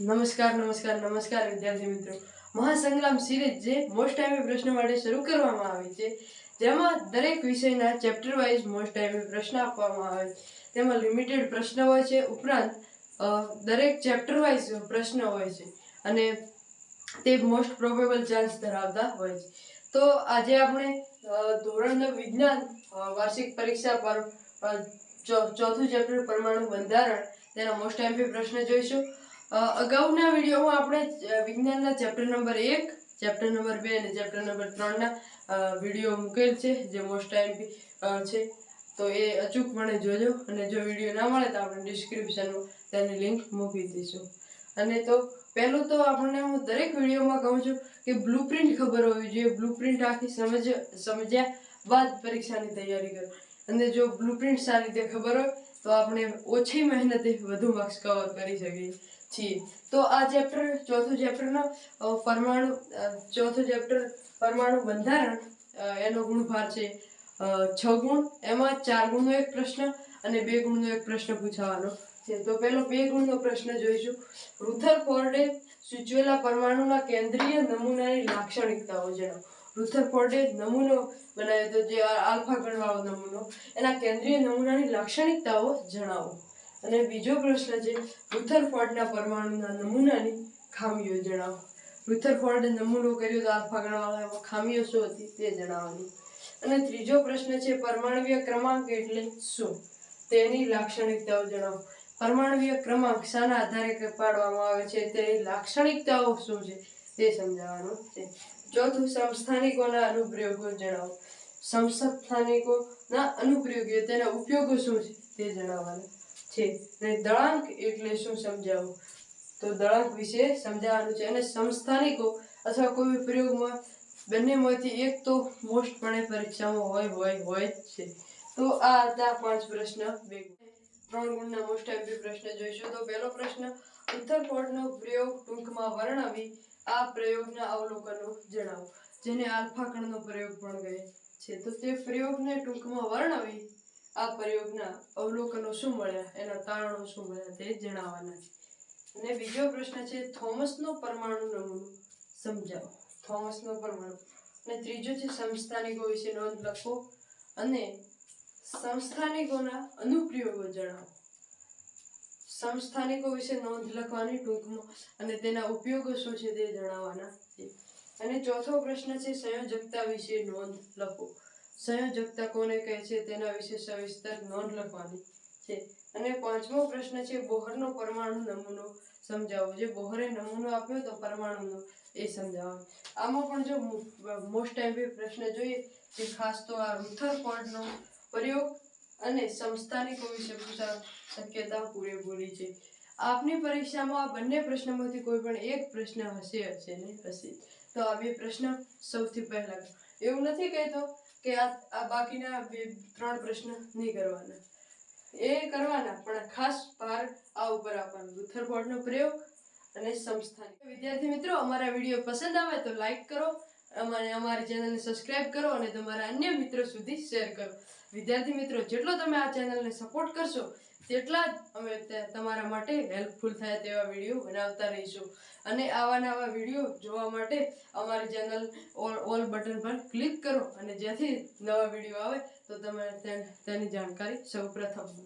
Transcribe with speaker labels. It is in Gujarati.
Speaker 1: નમસ્કાર નમસ્કાર નમસ્કાર વિદ્યાર્થી મિત્રો. મહાસંગ્રામ સિરીઝ જે મોસ્ટ ટાઈમે પ્રશ્ન માટે શરૂ કરવામાં આવી છે. જેમાં દરેક વિષયના ચેપ્ટર વાઇઝ મોસ્ટ ટાઈમે પ્રશ્ન આપવામાં આવે છે. તેમાં લિમિટેડ પ્રશ્ન હોય છે ઉપરાંત દરેક ચેપ્ટર વાઇઝ પ્રશ્ન હોય છે અને તે મોસ્ટ પ્રોબેબલ ચાન્સ ધરાવતા હોય છે. તો આજે આપણે અ, ધોરણ વિજ્ઞાન વાર્ષિક પરીક્ષા પર ચોથું ચેપ્ટર પરમાણુ બંધારણ તેના મોસ્ટ ટાઈમ પ્રશ્ન જોઈશું. અગાઉના વિડીયોમાં આપણે વિજ્ઞાનના ચેપ્ટર નંબર એક ચેપ્ટર નંબર બે અને ચેપ્ટર નંબર ત્રણના વીડિયો મૂકેલ છે, જે મોસ્ટ ટાઈમ છે. તો એ અચૂકપણે જોજો અને જો વીડિયો ના મળે તો આપણે ડિસ્ક્રિપ્શનમાં તેની લિંક મૂકી દઈશું. અને તો પહેલું તો આપણને હું દરેક વિડીયોમાં કહું છું કે બ્લુપ્રિન્ટ ખબર હોવી જોઈએ. બ્લુપ્રિન્ટ આખી સમજ, સમજ્યા બાદ પરીક્ષાની તૈયારી કરો. અને જો બ્લુપ્રિન્ટ સારી રીતે ખબર હોય તો આપણે ઓછી મહેનતે વધુ માર્ક્સ કવર કરી શકીએ. છીએ તો આ ચેપ્ટર, ચોથું ચેપ્ટરનો પરમાણુ ચોથું ચેપ્ટર પરમાણુ બંધારણ એનો ગુણભાર છે છ ગુણ. એમાં ચાર ગુણનો એક પ્રશ્ન અને બે ગુણનો એક પ્રશ્ન પૂછાવાનો છે. તો પહેલો બે ગુણનો પ્રશ્ન જોઈશું. રુથરફોર્ડે સૂચવેલા પરમાણુના કેન્દ્રીય નમૂનાની લાક્ષણિકતાઓ જણાવો. રુથરફોર્ડે નમૂનો બનાવ્યો હતો, જે આલ્ફા ગણવાળો નમૂનો. એના કેન્દ્રીય નમૂનાની લાક્ષણિકતાઓ જણાવો. અને બીજો પ્રશ્ન છે રુથરફોર્ડના પરમાણુના નમૂનાની ખામીઓ જણાવો. રુથરફોર્ડે નમૂનો કર્યો તો આલ્ફા ગણવાળા ખામીઓ શું હતી તે જણાવવાની. અને ત્રીજો પ્રશ્ન છે પરમાણુય ક્રમાંક એટલે શું? તેની લાક્ષણિકતાઓ જણાવો. પરમાણુય ક્રમાંક શાના આધારે પાડવામાં આવે છે? તેની લાક્ષણિકતાઓ શું છે તે સમજાવવાનું છે. ચોથું સમસ્થાનિકોના અનુપ્રયોગો જણાવો. સંસ્થાનિકોના અનુપ્રયોગો, તેના ઉપયોગો શું છે તે જણાવવાના. છે. અને દળાંક એટલે શું સમજાવવું તો દળાંક વિશે સમજાવવાનું છે અને સંસ્થાનિકો અથવા કોઈ પ્રયોગમાં બંનેમાંથી એક તો મોસ્ટપણે પરીક્ષામાં હોય હોય હોય જ છે. તો આ હતા પાંચ પ્રશ્ન બે ત્રણ ગુણના મોસ્ટ ટાઈમ પ્રશ્ન જોઈશું. તો પહેલો પ્રશ્ન ઉત્તરફોર્ડનો પ્રયોગ ટૂંકમાં વર્ણવી આ પ્રયોગના અવલોકનો જણાવો, જેને આલ્ફા કણનો પ્રયોગ પણ કહે છે. તો તે પ્રયોગને ટૂંકમાં વર્ણવી આ પ્રયોગના અવલોકનો શું મળ્યા? એના તારણો શું મળ્યા તે જણાવવાના છે. અને બીજો પ્રશ્ન છે, થોમસનો પરમાણુ નમૂનો સમજાવો. થોમસનો પરમાણુ. અને ત્રીજો છે, સંસ્થાનિકો વિશે નોંધ લખો અને સંસ્થાનિકોના અનુપ્રયોગો જણાવો. સંસ્થાનિકો વિશે નોંધ લખવાની ટૂંકમાં અને તેના ઉપયોગો શું છે તે જણાવવાના છે. અને ચોથો પ્રશ્ન છે, સંયોજકતા વિશે નોંધ લખો. સંયોજકતા કોને કહે છે તેના વિશે સવિસ્તર નોંધ લખવાની છે. અને પાંચમો પ્રશ્ન છે, બોહરનો પરમાણુ નમૂનો સમજાવો. જે બોહરે નમૂનો આપ્યો તો પરમાણુનો એ સમજાવવાનો આમાં પણ જો મોસ્ટ ટાઈમ પ્રશ્ન જોઈએ કે ખાસ તો આ રુથરફોર્ડનો પ્રયોગ અને સંસ્થાનિકો વિશે પૂછા શક્યતા પૂરેપૂરી છે. આપની પરીક્ષામાં આ બંને પ્રશ્નોમાંથી કોઈ પણ એક પ્રશ્ન હશે હશે ને હશે. તો આ બે પ્રશ્ન સૌથી પહેલા. એવું નથી કહેતો કે આ બાકીના ત્રણ પ્રશ્ન નહીં કરવાના. એ કરવાના, પણ ખાસ ભાર આ ઉપર આપવાનો. રુથરફોર્ડનો પ્રયોગ અને સંસ્થાનિક વિદ્યાર્થી મિત્રો, અમારા વીડિયો પસંદ આવે તો લાઈક કરો, અમારે અમારી ચેનલને સબસ્ક્રાઇબ કરો અને તમારા અન્ય મિત્રો સુધી શેર કરો. વિદ્યાર્થી મિત્રો, જેટલો તમે આ ચેનલને સપોર્ટ કરશો તેટલા જ અમે તમારા માટે હેલ્પફુલ થાય તેવા વીડિયો બનાવતા રહીશું. અને આવા નવા વીડિયો જોવા માટે અમારી ચેનલ ઓલ ઓલ બટન પર ક્લિક કરો. અને જેથી નવા વીડિયો આવે તો તમે તેની જાણકારી સૌપ્રથમ